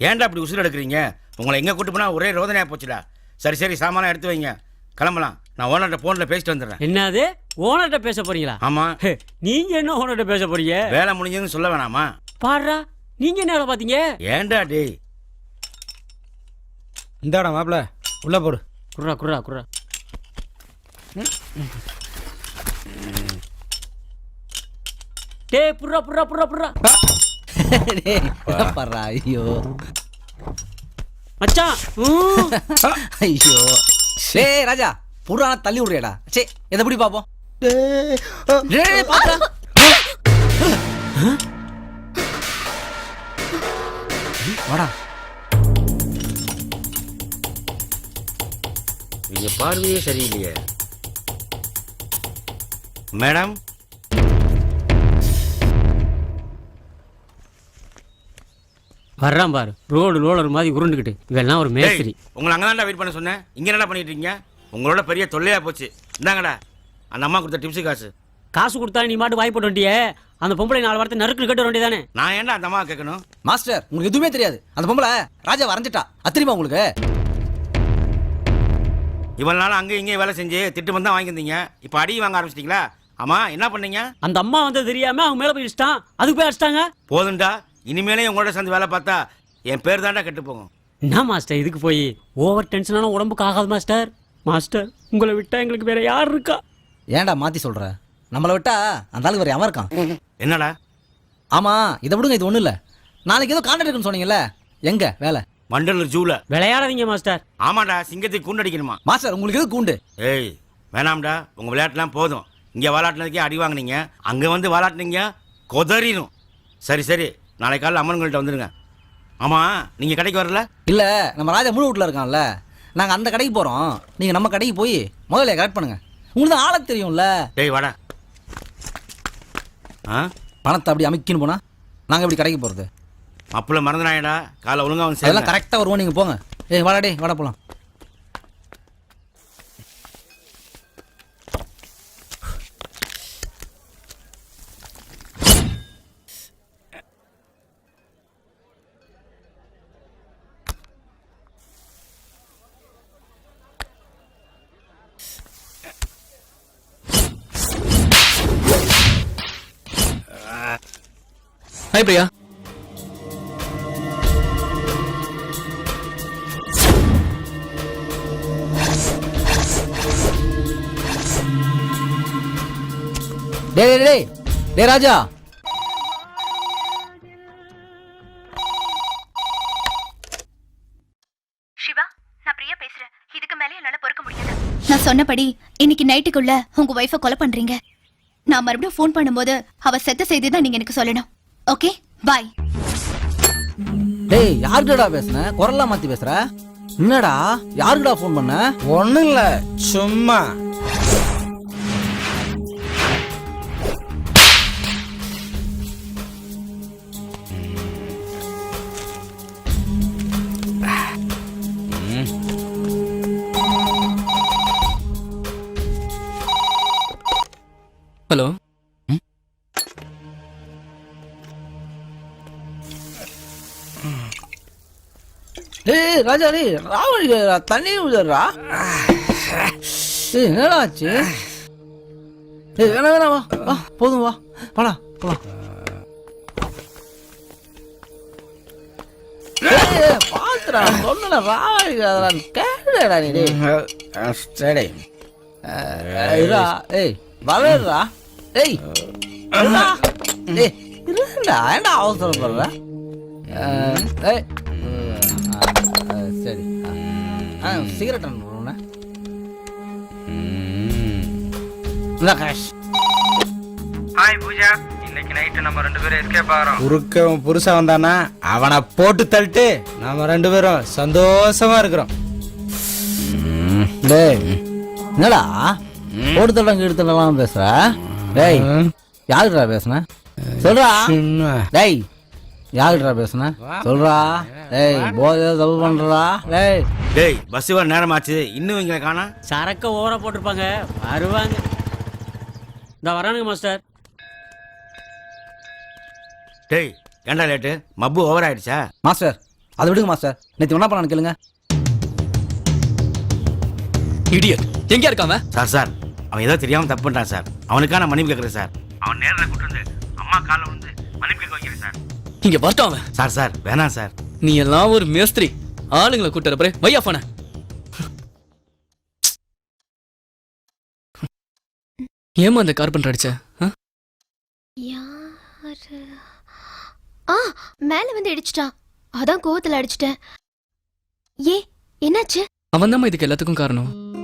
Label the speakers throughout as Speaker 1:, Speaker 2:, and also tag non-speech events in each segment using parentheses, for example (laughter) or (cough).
Speaker 1: ஏன்டா அப்படி உசுறு எடுக்கிறீங்க? உங்களை எங்கே கூட்டு போனால் ஒரே ரோதனையாக போச்சுடா. சரி சரி சாமானம் எடுத்து வைங்க. கிளம்பலாம். நான் ஓனர்கிட்ட ஃபோனில் பேசிட்டு வந்துடுறேன்.
Speaker 2: என்னது? ஓனர்கிட்ட பேச போறீங்களா?
Speaker 1: ஆமாம்
Speaker 2: ஹே, நீங்க என்ன ஓனர்கிட்ட பேச போறீங்க?
Speaker 1: வேலை முடிஞ்சதுன்னு சொல்ல வேணாமா?
Speaker 2: பாடுறா நீங்க என்ன வேலை பாத்தீங்க
Speaker 1: ஏன்டா டேய்?
Speaker 3: இந்தாடா மாப்பிள உள்ள போடு.
Speaker 2: குர்ரா குர்ரா குர்ரா. டேய் புர்ரா புர்ரா புர்ரா புர்ரா. (laughs)
Speaker 4: பர்றா (laughs) ஐயோ
Speaker 2: மச்சான்.
Speaker 4: ஐயோ. டேய் ராஜா புறான தள்ளி விடுறியாடா. சே எதை பிடி பாப்போம். வாடா.
Speaker 1: இங்கே பார்வையே சரியில்லையே. மேடம்
Speaker 2: வர்றான் பாரு. ரோடு ரோலர் மாதிரி உருண்டுக்கிட்டு இவெல்லாம் ஒரு மேஸ்திரி.
Speaker 1: உங்களை அங்கே தான்டா வெயிட் பண்ண சொன்னேன். இங்கே என்னடா பண்ணிட்டு இருக்கீங்க? உங்களோட பெரிய தொல்லையாக போச்சு. இந்தாங்கடா. அந்த அம்மா கொடுத்த டிப்ஸு காசு.
Speaker 2: காசு கொடுத்தா நீ மாட்டு வாய் போட்டு வண்டியே அந்த பொம்பளை நாலு வாரத்தை நறுக்கு கட்ட வேண்டியதானே
Speaker 1: நான் ஏன்டா அந்த அம்மா கேட்கணும்?
Speaker 4: மாஸ்டர் உங்களுக்கு எதுவுமே தெரியாது. அந்த பொம்பளை ராஜா வரைஞ்சிட்டா. அத்திரிமா உங்களுக்கு?
Speaker 1: இவ்வளோ நாள் அங்கேயும் இங்கேயும் வேலை செஞ்சு திட்டு வந்து தான் வாங்கியிருந்தீங்க. இப்போ அடி வாங்க ஆரம்பிச்சிட்டிங்களா? ஆமா என்ன பண்ணீங்க?
Speaker 2: அந்த அம்மா வந்து தெரியாம அவங்க மேல போய் அடிச்சிட்டான். அதுக்கு போய் அடிச்சிட்டாங்க.
Speaker 1: போதும்டா. இனிமேலே உங்களோட சேர்ந்து வேலை பார்த்தா என் பேர் தான்டா கெட்டு போகும்.
Speaker 2: என்ன மாஸ்டர் இதுக்கு போய்? ஓவர் டென்ஷனான உடம்புக்கு ஆகாது மாஸ்டர். மாஸ்டர் உங்களை விட்டா எங்களுக்கு வேற யார் இருக்கா?
Speaker 4: ஏன்டா மாத்தி சொல்ற? நம்மளை விட்டா அந்த ஆளுக்கு வேற எவன் இருக்கான்?
Speaker 1: என்னடா?
Speaker 4: ஆமா இதை விடுங்க இது ஒண்ணும் இல்ல. நாளைக்கு ஏதோ கான்ட்ராக்ட் இருக்குன்னு சொன்னீங்கல்ல. எங்க? வேலை?
Speaker 1: மண்டலூர் ஜூல.
Speaker 2: விளையாடாதீங்க மாஸ்டர்.
Speaker 1: ஆமாடா சிங்கத்துக்கு கூண்டடிக்கணுமா
Speaker 4: மாஸ்டர் உங்களுக்கு எது கூண்டு?
Speaker 1: ஏய் வேணாம்டா. உங்க விளையாட்டுலாம் போதும். இங்க விளாட்டுனதுக்கே அடி வாங்குனீங்க. அங்க வந்து விளாட்டுனீங்க கொதறிடும் சரி சரி. நாளை காலையில் அம்மன்கள்ட்ட வந்துருங்க. ஆமா நீங்க கடைக்கு வரல?
Speaker 4: இல்ல நம்ம ராஜா முழு வீட்டுல இருக்கான்ல. நாங்க அந்த கடைக்கு போறோம். நீங்க நம்ம கடைக்கு போய் முதல்ல கரெக்ட் பண்ணுங்க. உங்களுக்கு தான் ஆள தெரியும்ல.
Speaker 1: டேய் வாடா. ஆ?
Speaker 4: பணத்தை அப்படி அமைக்கின்னு போனா நாங்க எப்படி கடைக்கு போறது?
Speaker 1: அப்பல மறந்துடாயடா காலை ஒழுங்கா வந்து
Speaker 4: அதெல்லாம்
Speaker 1: சேருங்க.
Speaker 4: கரெக்டா வருவோம் நீங்க போங்க. ஏய் வாடா டேய் வாடா போலாம்.
Speaker 5: ஹாய் பிரியா
Speaker 4: டேய் டேய், டேய் டேய் ராஜா.
Speaker 6: சிவா நான் பிரியா பேசுறேன். இதுக்கு மேலே என்னால பொறுக்க முடியாது. நான் சொன்னபடி இன்னைக்கு நைட்டுக்குள்ள உங்க ஒய்ஃபை கொலை பண்றீங்க. நான் மறுபடியும் ஃபோன் பண்ணும்போது அவ செத்த செய்தி தான் நீங்க எனக்கு சொல்லணும். ஓகே பாய்
Speaker 4: டேய் யார்கிட்டடா பேசுன? குரல்லாம் மாத்தி பேசுற? என்னடா யாருக்குடா ஃபோன் பண்ண?
Speaker 3: ஒன்றும் இல்லை சும்மா.
Speaker 4: டேய் ராஜா டேய் ராவணி தண்ணி விடுறா டேய் என்னடா ஆச்சு? டேய் வேணாம் வேணாம் வா. வா போதும் வா. வாடா போலாம். பாத்துடா சொன்னல கேளுடா நீ டேய்.
Speaker 3: சரி.
Speaker 4: இருடா. ஏய் வரேடா ஏய் இருடா. ஏய் இருடா. ஏன்டா அவசரப்படுற? ஏய் சிகரெட்
Speaker 7: ஹாய் பூஜா. இன்னைக்கு நைட்டு நம்ம ரெண்டு பேரும் எஸ்கேப் ஆகிறோம்.
Speaker 3: குறுக்க உன் புருஷன் வந்தானா அவனை போட்டு தள்ளிட்டு நாம ரெண்டு பேரும் சந்தோஷமா இருக்கிறோம்.
Speaker 4: டேய் என்னடா? ஓடுத்தடம் கீடுத்தலாம் பேசுற? டேய் யாருடா பேசுன? சொல்றா. டேய் யாருடா பேசுன? சொல்றா. டேய் போதை தப்பு பண்றா. டேய்
Speaker 1: டேய் பஸ் வர நேரமாச்சு. இன்னும் இங்க காணா?
Speaker 2: சரக்க ஓவரா போட்டிருப்பாங்க. வருவாங்க. இந்த வரானுங்க மாஸ்டர்.
Speaker 1: டேய் ஏன்டா லேட்டு மப்பு ஓவர் ஆயிடுச்சா?
Speaker 4: மாஸ்டர் அதை விடுங்க மாஸ்டர். நேற்று என்ன பண்ணான்னு கேளுங்க.
Speaker 5: இடியட் எங்க இருக்கான் அவன்?
Speaker 1: Sir sir. அவன் ஏதோ தெரியாம தப்பு பண்ணிட்டான் சார். அவனுக்காக நான் மன்னிப்பு கேட்குறேன் சார். அவன் நேரில் கூட்டு வந்து அம்மா காலில் வந்து மன்னிப்பு கேட்க வைக்கிறேன் சார்.
Speaker 5: இங்க வரட்டும் அவன்.
Speaker 1: சார் சார் வேணாம் சார்.
Speaker 5: நீ எல்லாம் ஒரு மேஸ்திரி. ஆளுங்களை கூட்டுற பிறகு வையா போன. ஏமா அந்த கார்பெண்டர் அடிச்ச? ஆ?
Speaker 8: யாரு? ஆ மேல வந்து இடிச்சிட்டான் அதான் கோவத்துல அடிச்சிட்டேன். ஏ என்னாச்சு?
Speaker 5: அவன் இதுக்கு எல்லாத்துக்கும் காரணம்.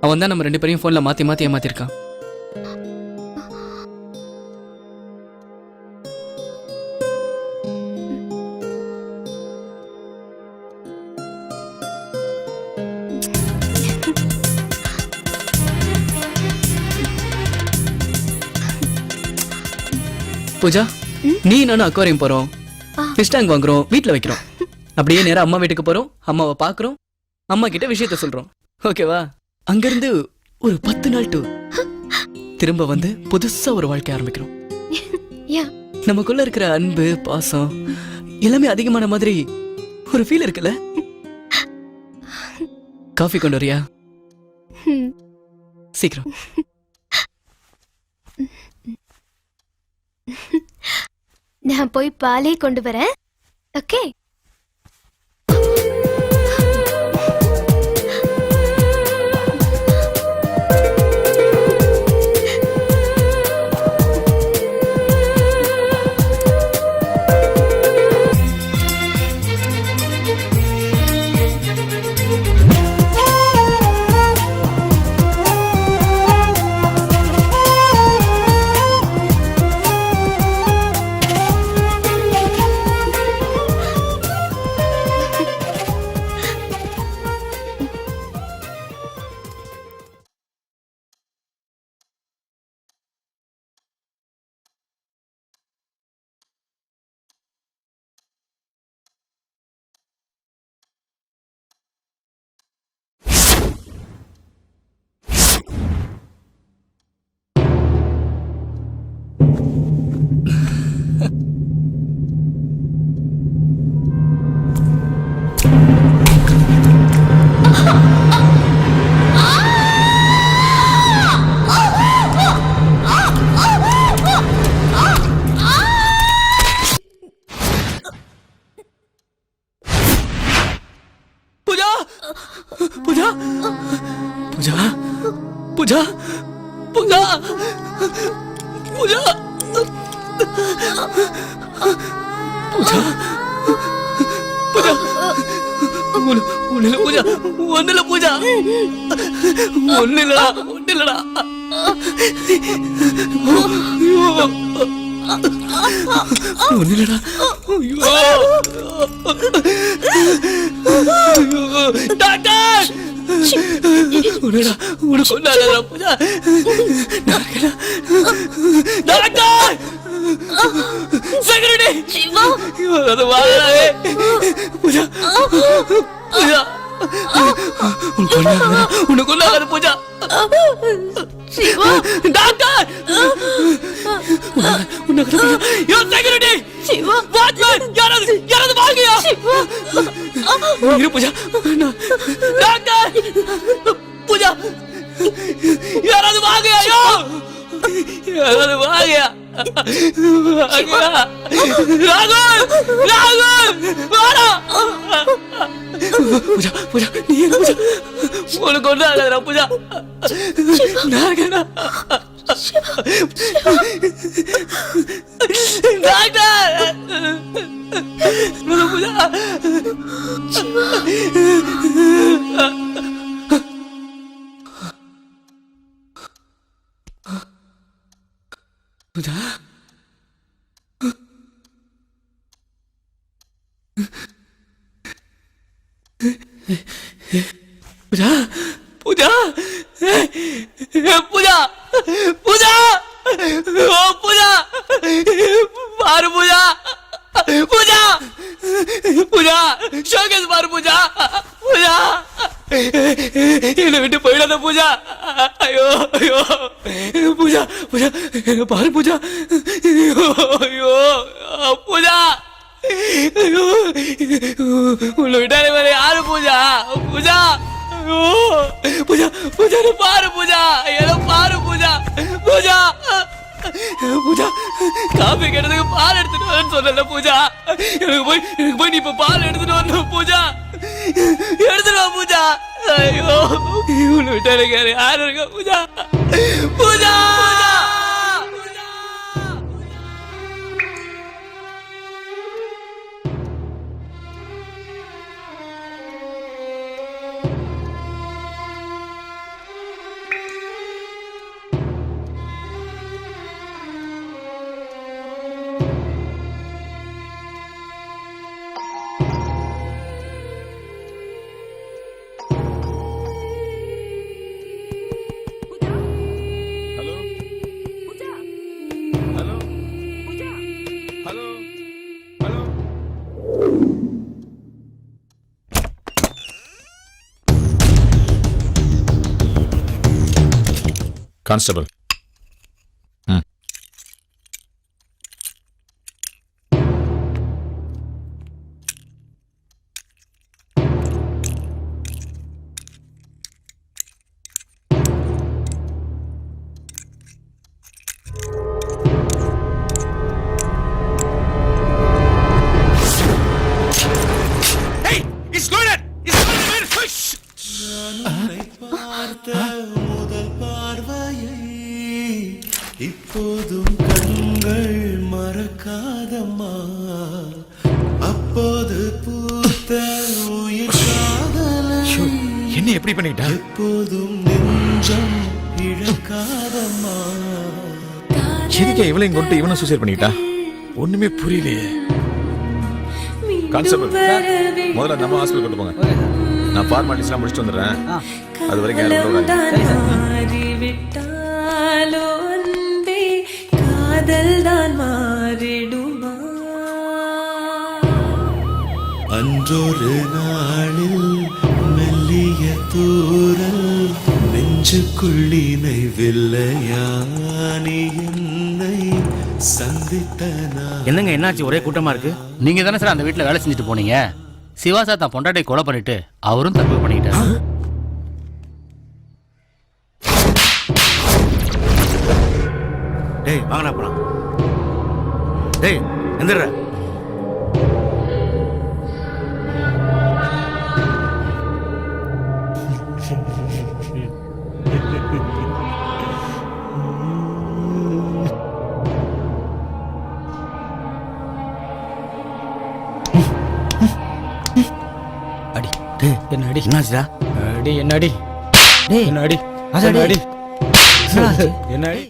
Speaker 5: அவன் தான் நம்ம ரெண்டு பேரையும் போன்ல மாத்தி மாத்தி ஏமாத்திருக்கான். பூஜா நீ நானும் அக்வாரியம் போறோம். ஃபிஷ் டேங்க் வாங்குறோம் வீட்ல வைக்கிறோம். அப்படியே நேரா அம்மா வீட்டுக்கு போறோம் அம்மாவை பாக்குறோம் அம்மா கிட்ட விஷயத்த சொல்றோம். ஓகேவா அங்கிருந்து ஒரு பத்து நாள் டூர் திரும்ப வந்து புதுசா ஒரு வாழ்க்கை ஆரம்பிக்கிறோம். நமக்குள்ள இருக்கிற அன்பு பாசம் எல்லாமே அதிகமான மாதிரி ஒரு ஃபீல் இருக்குல்ல? காஃபி கொண்டு வரியா. சீக்கிரம்.
Speaker 8: நான் போய் பாலே கொண்டு வரேன். ஓகே?
Speaker 5: 보자. 보자. 보자. 보자. 보자. 오늘 보자. 오늘 보자. 오늘라 오늘라 오늘라 오늘라 나다 우리가
Speaker 8: 오너고
Speaker 5: 나라라 보자. 나가라. 나간다! 사그르네 지마 나도 말해 보자. 보자. 오너고 나가라 오너고 나가라 보자. 지마 나가 우리 나가라 보자 여 사그르네 지마 완전 야라도 야라도 막이야! 지마 이리 보자. 나 나가 பூஜா யாராவது வாங்க ஐயோ. யாராவது வாங்க வாங்கயா. ராகுல் ராகுல் வாடா. பூஜா பூஜா நீ இரு பூஜா? உனக்கு ஒன்றும் பூஜா. டாக்டர். பூஜா 누나? 보자! 보자! 보자! 보자! 보자! 어, 바로 보자! 보자! 보자! 쇼에서 바로 보자! 보자! என்னை விட்டு போயிடாத பூஜா. ஐயோ ஐயோ. பூஜா பூஜா. பாரு பூஜா. ஐயோ பூஜா. ஐயோ, உள்ள விட்டாலே வேற யாரு பூஜா? பூஜா. ஐயோ, பூஜா பூஜா பாரு பூஜா. ஏதோ பாரு பூஜா. பூஜா. பூஜா காபி கேட்டதுக்கு பால் எடுத்துட்டு வரேன்னு சொன்னல பூஜா. எனக்கு போய் எனக்கு போய் நீ இப்ப பால் எடுத்துட்டு வரணும் பூஜா. எடுத்துட்டு வா பூஜா. ஐயோ இவனு விட்டு எனக்கு யாரும் யாரு இருக்கா Pooja? Pooja!
Speaker 9: constable. Hmm. Hey!
Speaker 1: It's loaded! It's loaded! Push!
Speaker 10: இப்போதும் கண்கள் மறக்காதம்மா. அப்போது பூத்த உயிர் காதலை
Speaker 9: என்ன எப்படி பண்ணிட்டா
Speaker 10: எப்போதும் நெஞ்சம் இழக்காதம்மா.
Speaker 9: எதுக்கே இவளையும் கொண்டு இவனும் சூசைட் பண்ணிக்கிட்டா? ஒண்ணுமே புரியலையே. கான்ஸ்டபிள் முதல்ல நம்ம ஹாஸ்பிட்டல் கொண்டு போங்க. நான் ஃபார்மாலிட்டிஸ்லாம் முடிச்சுட்டு வந்துடுறேன். அது வரைக்கும் யாரும் உள்ள விடாதீங்க.
Speaker 10: அன்றொரு நாளில் மெல்லிய தூரல் நெஞ்சுக்குள்ளினை வில்லையானி என்னை சந்தித்த
Speaker 1: என்னங்க என்னாச்சு? ஒரே கூட்டமா இருக்கு?
Speaker 11: நீங்க தானே சார் அந்த வீட்ல வேலை செஞ்சுட்டு போனீங்க. சிவா சார் தான் பொண்டாட்டியை கொலை பண்ணிட்டு அவரும் தற்கொலை பண்ணிக்கிட்டாரு.
Speaker 1: எந்திர
Speaker 4: அடி
Speaker 1: டேய்
Speaker 4: என்ன அடி
Speaker 1: என்னாச்சுடா?
Speaker 3: அடி என்னடி? என்னடி. என்னடி?
Speaker 4: என்னடா?
Speaker 3: என்னடி?